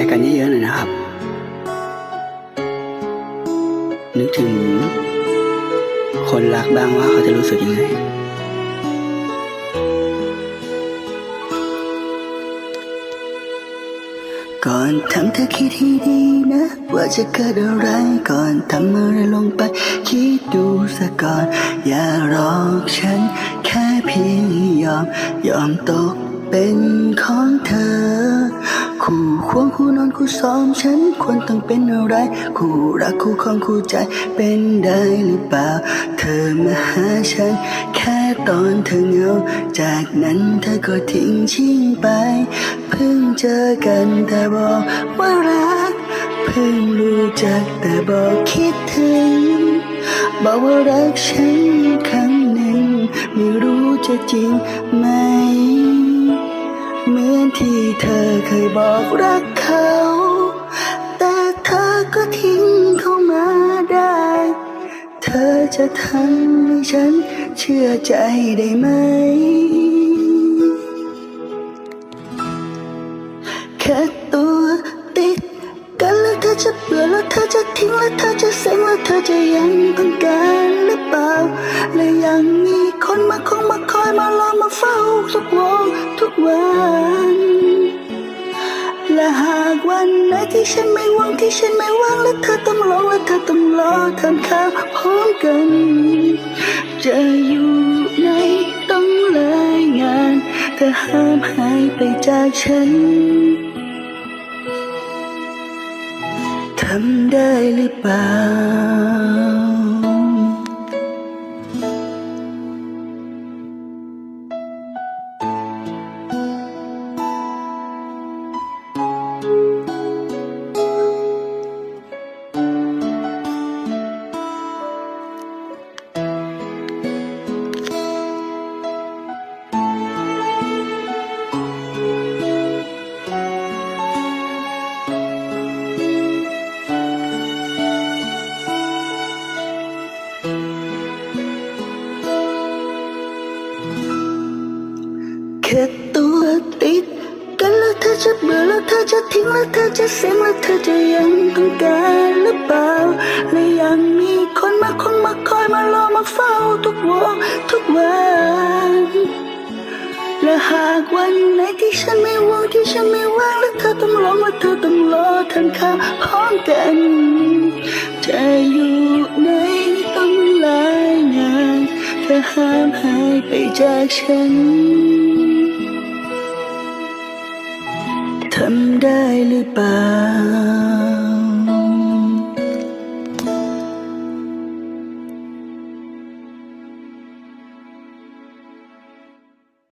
ร์กันเยอะๆหน่อยนะครับ นึกถึง คนรักบ้างว่าเขาจะรู้สึกยังไง ก่อนทำเธอคิดให้ดีนะ ว่าจะเกิดอะไรก่อนทำอะไรลงไป คิดดูซะก่อน อย่ารอกฉัน แค่เพียงยอม ยอมตกเป็นของเธอ คู่ควงคู่นอนคู่ซ้อมฉันควรต้องเป็นอะไร คู่รักคู่ของคู่ใจเป็นได้หรือเปล่า เธอมาหาฉัน แค่ตอนเธอเหงา จากนั้นเธอก็ทิ้งชิ่งไป เพิ่งเจอกันแต่บอกว่ารัก เพิ่งรู้จักแต่บอกคิดถึง บอกว่ารักฉันครั้งหนึ่ง ไม่รู้จะจริงไหม ที่เธอเคยบอกรักเขา แต่เธอก็ทิ้งเขามาได้ เธอจะทำให้ฉันเชื่อใจได้ไหม แค่ตัวติดกันแล้วเธอจะเบื่อแล้วเธอจะทิ้งแล้วเธอจะเซ็งแล้วเธอจะยังต้องการ ที่ฉันไม่ว่างที่ฉันไม่ว่างและเธอต้องรอและเธอต้องรอทานข้าวพร้อมกัน จะอยู่ในต้องรายงานเธอห้ามหายไปจากฉันทำได้หรือเปล่า แค่ตัวติดกันแล้วเธอจะเบื่อแล้วเธอจะทิ้งแล้วเธอจะเสียงแล้วเธอจะยังต้องการหรือเปล่าและยังมีคนมาคงมาคอยมารอมาเฝ้าทุกวันทุกวันและหากวันไหนที่ฉันไม่ว่างที่ฉันไม่ว่างและเธอต้องร้องและเธอต้องรอทานข้าพร้อมกันจะอยู่ในต้องรายงานเธอห้ามหายไปจากฉัน ได้หรือเปล่า